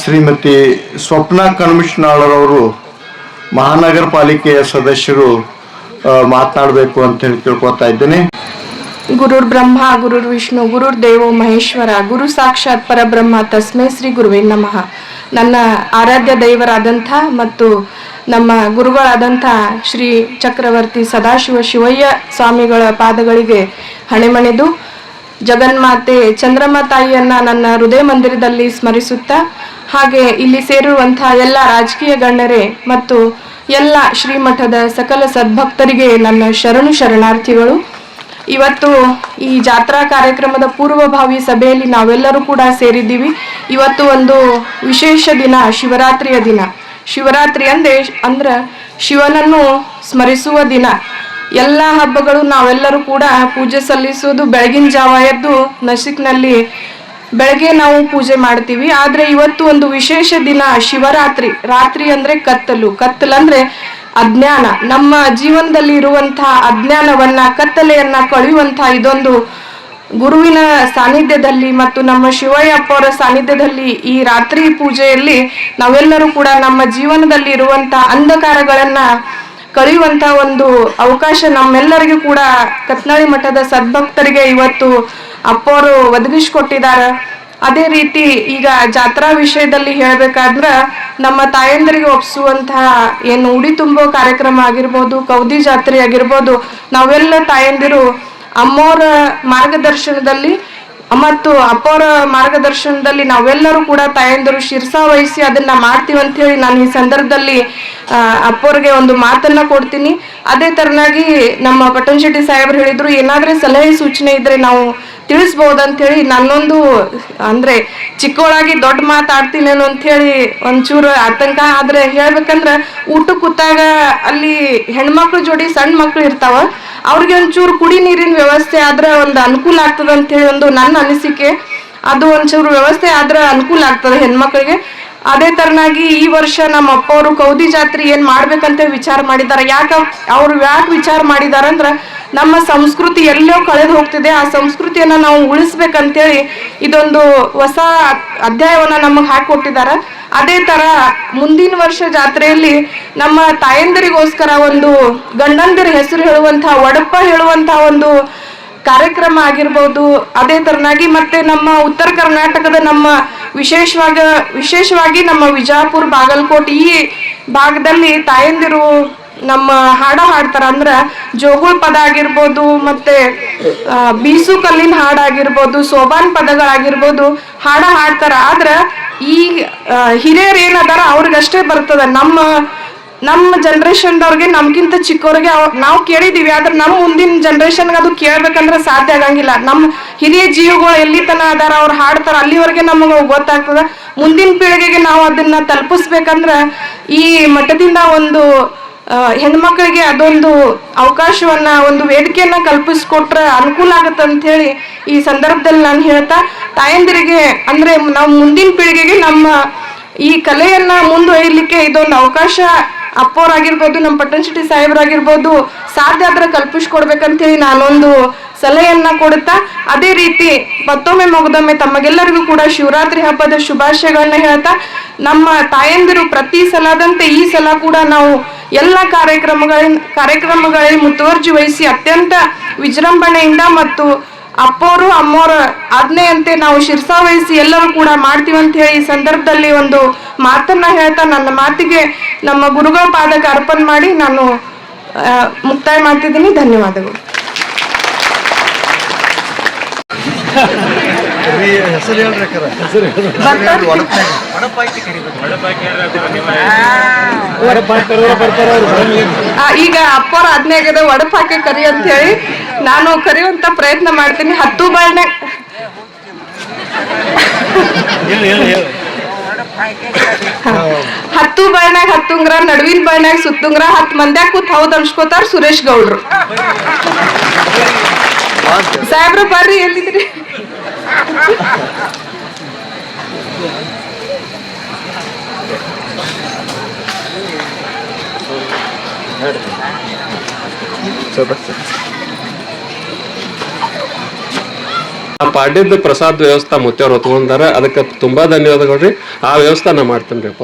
ಶ್ರೀಮತಿ ಸ್ವಪ್ನ ಕನ್ಮಿಷ್ನಾಳರವರು ಮಹಾನಗರ ಪಾಲಿಕೆಯ ಸದಸ್ಯರು ಮಾತನಾಡಬೇಕು ಅಂತ ಹೇಳಿ ತಿಳ್ಕೊತಾ ಇದ್ದೇನೆ. ಗುರುರ್ ಬ್ರಹ್ಮ, ಗುರುರ್ ವಿಷ್ಣು, ಗುರುರ್ ದೇವೋ ಮಹೇಶ್ವರ, ಗುರು ಸಾಕ್ಷಾತ್ ಪರಬ್ರಹ್ಮ ತಸ್ಮೈ ಶ್ರೀ ಗುರುವೇ ನಮಃ. ನನ್ನ ಆರಾಧ್ಯ ದೈವರಾದಂಥ ಮತ್ತು ನಮ್ಮ ಗುರುಗಳಾದಂಥ ಶ್ರೀ ಚಕ್ರವರ್ತಿ ಸದಾಶಿವ ಶಿವಯ್ಯ ಸ್ವಾಮಿಗಳ ಪಾದಗಳಿಗೆ ಹಣೆಮಣಿದು ಜಗನ್ಮಾತೆ ಚಂದ್ರಮ್ಮ ತಾಯಿಯನ್ನ ನನ್ನ ಹೃದಯ ಮಂದಿರದಲ್ಲಿ ಸ್ಮರಿಸುತ್ತಾ, ಹಾಗೆ ಇಲ್ಲಿ ಸೇರಿರುವಂತಹ ಎಲ್ಲ ರಾಜಕೀಯ ಗಣ್ಯರೇ ಮತ್ತು ಎಲ್ಲ ಶ್ರೀಮಠದ ಸಕಲ ಸದ್ಭಕ್ತರಿಗೆ ನನ್ನ ಶರಣು ಶರಣಾರ್ಥಿಗಳು. ಇವತ್ತು ಈ ಜಾತ್ರಾ ಕಾರ್ಯಕ್ರಮದ ಪೂರ್ವಭಾವಿ ಸಭೆಯಲ್ಲಿ ನಾವೆಲ್ಲರೂ ಕೂಡ ಸೇರಿದ್ದೀವಿ. ಇವತ್ತು ಒಂದು ವಿಶೇಷ ದಿನ, ಶಿವರಾತ್ರಿಯ ದಿನ. ಶಿವರಾತ್ರಿ ಅಂದೆ ಅಂದ್ರ ಶಿವನನ್ನು ಸ್ಮರಿಸುವ ದಿನ. ಎಲ್ಲ ಹಬ್ಬಗಳು ನಾವೆಲ್ಲರೂ ಕೂಡ ಪೂಜೆ ಸಲ್ಲಿಸುವುದು ಬೆಳಗಿನ ಜಾವ ಎದ್ದು ನಸಿಕ್ನಲ್ಲಿ ಬೆಳಗ್ಗೆ ನಾವು ಪೂಜೆ ಮಾಡ್ತೀವಿ. ಆದರೆ ಇವತ್ತು ಒಂದು ವಿಶೇಷ ದಿನ ಶಿವರಾತ್ರಿ. ರಾತ್ರಿ ಅಂದ್ರೆ ಕತ್ತಲು. ಕತ್ತಲು ಅಂದ್ರೆ ಅಜ್ಞಾನ. ನಮ್ಮ ಜೀವನದಲ್ಲಿ ಇರುವಂತಹ ಅಜ್ಞಾನವನ್ನ, ಕತ್ತಲೆಯನ್ನ ಕಳೆಯುವಂತಹ ಇದೊಂದು ಗುರುವಿನ ಸಾನ್ನಿಧ್ಯದಲ್ಲಿ ಮತ್ತು ನಮ್ಮ ಶಿವಯ್ಯಪ್ಪ ಅವರ ಸಾನ್ನಿಧ್ಯದಲ್ಲಿ ಈ ರಾತ್ರಿ ಪೂಜೆಯಲ್ಲಿ ನಾವೆಲ್ಲರೂ ಕೂಡ ನಮ್ಮ ಜೀವನದಲ್ಲಿ ಇರುವಂತಹ ಅಂಧಕಾರಗಳನ್ನ ಕಳೆಯುವಂತ ಒಂದು ಅವಕಾಶ ನಮ್ಮೆಲ್ಲರಿಗೂ ಕೂಡ ಕತ್ನಾಳಿ ಮಠದ ಸದ್ಭಕ್ತರಿಗೆ ಇವತ್ತು ಅಪ್ಪವರು ಒದಗಿಸ್ಕೊಟ್ಟಿದ್ದಾರೆ. ಅದೇ ರೀತಿ ಈಗ ಜಾತ್ರಾ ವಿಷಯದಲ್ಲಿ ಹೇಳಬೇಕಾದ್ರ ನಮ್ಮ ತಾಯಂದರಿಗೆ ಒಪ್ಪಿಸುವಂತಹ ಏನು ಉಡಿ ತುಂಬೋ ಕಾರ್ಯಕ್ರಮ ಆಗಿರ್ಬೋದು, ಕೌದಿ ಜಾತ್ರೆ ಆಗಿರ್ಬೋದು, ನಾವೆಲ್ಲ ತಾಯಂದಿರು ಅಮ್ಮೋರ ಮಾರ್ಗದರ್ಶನದಲ್ಲಿ ಮತ್ತು ಅಪ್ಪವರ ಮಾರ್ಗದರ್ಶನದಲ್ಲಿ ನಾವೆಲ್ಲರೂ ಕೂಡ ತಾಯಂದಿರು ಶಿರ್ಸಾ ವಹಿಸಿ ಅದನ್ನ ಮಾಡ್ತೀವಿ ಅಂತ ಹೇಳಿ ನಾನು ಈ ಸಂದರ್ಭದಲ್ಲಿ ಅಪ್ಪರಿಗೆ ಒಂದು ಮಾತನ್ನ ಕೊಡ್ತೀನಿ. ಅದೇ ತರನಾಗಿ ನಮ್ಮ ಪಟನ್ ಶೆಟ್ಟಿ ಸಾಹೇಬ್ರು ಹೇಳಿದ್ರು, ಏನಾದ್ರೆ ಸಲಹೆ ಸೂಚನೆ ಇದ್ರೆ ನಾವು ತಿಳಿಸ್ಬೋದು ಹೇಳಿ ನನ್ನೊಂದು, ಅಂದ್ರೆ ಚಿಕ್ಕವಳಾಗಿ ದೊಡ್ಡ ಮಾತಾಡ್ತೀನೇನು ಅಂತ ಹೇಳಿ ಒಂಚೂರು ಆತಂಕ ಆದ್ರೆ ಹೇಳ್ಬೇಕಂದ್ರೆ ಊಟ ಕೂತಾಗ ಅಲ್ಲಿ ಹೆಣ್ಮಕ್ಳು ಜೋಡಿ ಸಣ್ಣ ಮಕ್ಳು ಇರ್ತಾವ, ಅವ್ರಿಗೆ ಒಂಚೂರು ಕುಡಿ ನೀರಿನ ವ್ಯವಸ್ಥೆ ಆದ್ರೆ ಒಂದು ಅನುಕೂಲ ಆಗ್ತದ ಅಂತ ಹೇಳಿ ಒಂದು ನನ್ನ ಅನಿಸಿಕೆ. ಅದು ಒಂಚೂರು ವ್ಯವಸ್ಥೆ ಆದ್ರೆ ಅನುಕೂಲ ಆಗ್ತದೆ ಹೆಣ್ಮಕ್ಳಿಗೆ. ಅದೇ ತರನಾಗಿ ಈ ವರ್ಷ ನಮ್ಮ ಅಪ್ಪ ಅವರು ಕೌದಿ ಜಾತ್ರೆ ಏನ್ ಮಾಡ್ಬೇಕಂತ ವಿಚಾರ ಮಾಡಿದ್ದಾರೆ. ಯಾಕ ಅವ್ರು ಯಾಕೆ ವಿಚಾರ ಮಾಡಿದಾರ ಅಂದ್ರ ನಮ್ಮ ಸಂಸ್ಕೃತಿ ಎಲ್ಲೋ ಕಳೆದು ಹೋಗ್ತಿದೆ. ಆ ಸಂಸ್ಕೃತಿಯನ್ನ ನಾವು ಉಳಿಸ್ಬೇಕಂತೇಳಿ ಇದೊಂದು ಹೊಸ ಅಧ್ಯಾಯವನ್ನ ನಮಗೆ ಹಾಕೊಟ್ಟಿದ್ದಾರೆ. ಅದೇ ತರ ಮುಂದಿನ ವರ್ಷ ಜಾತ್ರೆಯಲ್ಲಿ ನಮ್ಮ ತಾಯಂದಿರಿಗೋಸ್ಕರ ಒಂದು ಗಂಡಂದಿರ ಹೆಸರು ಹೇಳುವಂತಹ ಒಡಪ್ಪ ಹೇಳುವಂತಹ ಒಂದು ಕಾರ್ಯಕ್ರಮ ಆಗಿರ್ಬೋದು, ಅದೇ ತರನಾಗಿ ಮತ್ತೆ ನಮ್ಮ ಉತ್ತರ ಕರ್ನಾಟಕದ ನಮ್ಮ ವಿಶೇಷವಾಗ, ವಿಶೇಷವಾಗಿ ನಮ್ಮ ವಿಜಾಪುರ, ಬಾಗಲಕೋಟೆ ಈ ಭಾಗದಲ್ಲಿ ತಾಯಂದಿರು ನಮ್ಮ ಹಾಡು ಹಾಡ್ತಾರ. ಅಂದ್ರ ಜೋಗುಳ್ ಪದ ಆಗಿರ್ಬೋದು, ಮತ್ತೆ ಬೀಸು ಕಲ್ಲಿನ ಹಾಡಾಗಿರ್ಬೋದು ಸೋಬಾನ್ ಪದಗಳಾಗಿರ್ಬೋದು ಹಾಡ ಹಾಡ್ತಾರ. ಆದ್ರ ಈ ಹಿರಿಯರು ಏನದಾರ ಅವ್ರಿಗಷ್ಟೇ ಬರ್ತದ. ನಮ್ಮ ನಮ್ಮ ಜನ್ರೇಷನ್ದವ್ರಿಗೆ ನಮ್ಗಿಂತ ಚಿಕ್ಕವ್ರಿಗೆ ನಾವು ಕೇಳಿದೀವಿ, ಆದ್ರೆ ನಮ್ಮ ಮುಂದಿನ ಜನ್ರೇಷನ್ಗೆ ಅದು ಕೇಳ್ಬೇಕಂದ್ರೆ ಸಾಧ್ಯ ಆಗಂಗಿಲ್ಲ. ನಮ್ಮ ಹಿರಿಯ ಜೀವಗಳು ಎಲ್ಲಿ ತನ ಅದಾರ, ಅವ್ರು ಹಾಡ್ತಾರ, ಅಲ್ಲಿವರೆಗೆ ನಮಗೆ ಗೊತ್ತಾಗ್ತದ. ಮುಂದಿನ ಪೀಳಿಗೆಗೆ ನಾವು ಅದನ್ನ ತಲುಪಿಸ್ಬೇಕಂದ್ರ ಈ ಮಠದಿಂದ ಒಂದು ಹೆಣ್ಮಕ್ಳಿಗೆ ಅದೊಂದು ಅವಕಾಶವನ್ನ, ಒಂದು ವೇದಿಕೆಯನ್ನ ಕಲ್ಪಿಸ್ಕೊಟ್ರೆ ಅನುಕೂಲ ಆಗತ್ತೆ ಅಂತ ಹೇಳಿ ಈ ಸಂದರ್ಭದಲ್ಲಿ ನಾನು ಹೇಳ್ತಾ, ತಾಯಂದಿರಿಗೆ ಅಂದ್ರೆ ನಾವು ಮುಂದಿನ ಪೀಳಿಗೆಗೆ ನಮ್ಮ ಈ ಕಲೆಯನ್ನ ಮುಂದುವರಿಲಿಕ್ಕೆ ಇದೊಂದು ಅವಕಾಶ ಅಪ್ಪೋರಾಗಿರ್ಬೋದು ನಮ್ಮ ಪಟ್ಟಣ ಶೆಟ್ಟಿ ಸಾಹೇಬ್ರಾಗಿರ್ಬೋದು, ಸಾಧ್ಯ ಆದ್ರೆ ಕಲ್ಪಿಸ್ಕೊಡ್ಬೇಕಂತೇಳಿ ನಾನೊಂದು ಸಲಹೆಯನ್ನ ಕೊಡುತ್ತಾ, ಅದೇ ರೀತಿ ಮತ್ತೊಮ್ಮೆ ಮೊಗದೊಮ್ಮೆ ತಮಗೆಲ್ಲರಿಗೂ ಕೂಡ ಶಿವರಾತ್ರಿ ಹಬ್ಬದ ಶುಭಾಶಯಗಳನ್ನ ಹೇಳ್ತಾ, ನಮ್ಮ ತಾಯಂದಿರು ಪ್ರತಿ ಸಲದಂತೆ ಈ ಸಲ ಕೂಡ ನಾವು ಎಲ್ಲ ಕಾರ್ಯಕ್ರಮಗಳ, ಕಾರ್ಯಕ್ರಮಗಳಲ್ಲಿ ಮುತುವರ್ಜಿ ವಹಿಸಿ ಅತ್ಯಂತ ವಿಜೃಂಭಣೆಯಿಂದ ಮತ್ತು ಅಪ್ಪೋರು ಅಮ್ಮೋರ ಆಜ್ಞೆಯಂತೆ ನಾವು ಶಿರ್ಸಾ ವಹಿಸಿ ಎಲ್ಲರೂ ಕೂಡ ಮಾಡ್ತೀವಿ ಅಂತ ಹೇಳಿ ಈ ಸಂದರ್ಭದಲ್ಲಿ ಒಂದು ಮಾತನ್ನ ಹೇಳ್ತಾ ನನ್ನ ಮಾತಿಗೆ ನಮ್ಮ ಗುರುಗಳ ಪಾದಕ್ಕೆ ಅರ್ಪಣೆ ಮಾಡಿ ನಾನು ಆ, ಮುಕ್ತಾಯ ಮಾಡ್ತಿದ್ದೀನಿ. ಧನ್ಯವಾದಗಳು. ಈಗ ಅಪ್ಪರ ಆಜ್ಞೆ ಆಗಿದೆ ಕರಿ ಅಂತ ಹೇಳಿ. ನಾನು ಕರೆಯುವಂತ ಪ್ರಯತ್ನ ಮಾಡ್ತೀನಿ. ಹತ್ತು ಬಾಳ್ನೆ ಹತ್ತು ಬಾಳ್ನಾಗ ಹತ್ತುಂಗ್ರ ನಡುವಿನ ಬಾಳ್ನಾಗ ಸುತ್ತುಂಗ್ರ ಹತ್ತು ಮಂದ್ಯಾಗ ಕೂತ್ ಹೌದ್ ಅನ್ಸ್ಕೋತಾರ ಸುರೇಶ್ ಗೌಡ್ರು. ಸಾಹೇಬ್ರು ಬರ್ರಿ ಎಲ್ಲಿದ್ರಿ? ಸ್ವಲ್ಪ ಆ ಪಾಡ್ಯದ ಪ್ರಸಾದ ವ್ಯವಸ್ಥೆ ಮುತ್ತೆಯವರು ಹೊತ್ಕೊಂಡಾರ, ಅದಕ್ಕೆ ತುಂಬಾ ಧನ್ಯವಾದಗಳು ರೀ. ಆ ವ್ಯವಸ್ಥೆ ನಾ ಮಾಡ್ತೇನೆ ರೀ ಅಪ್ಪ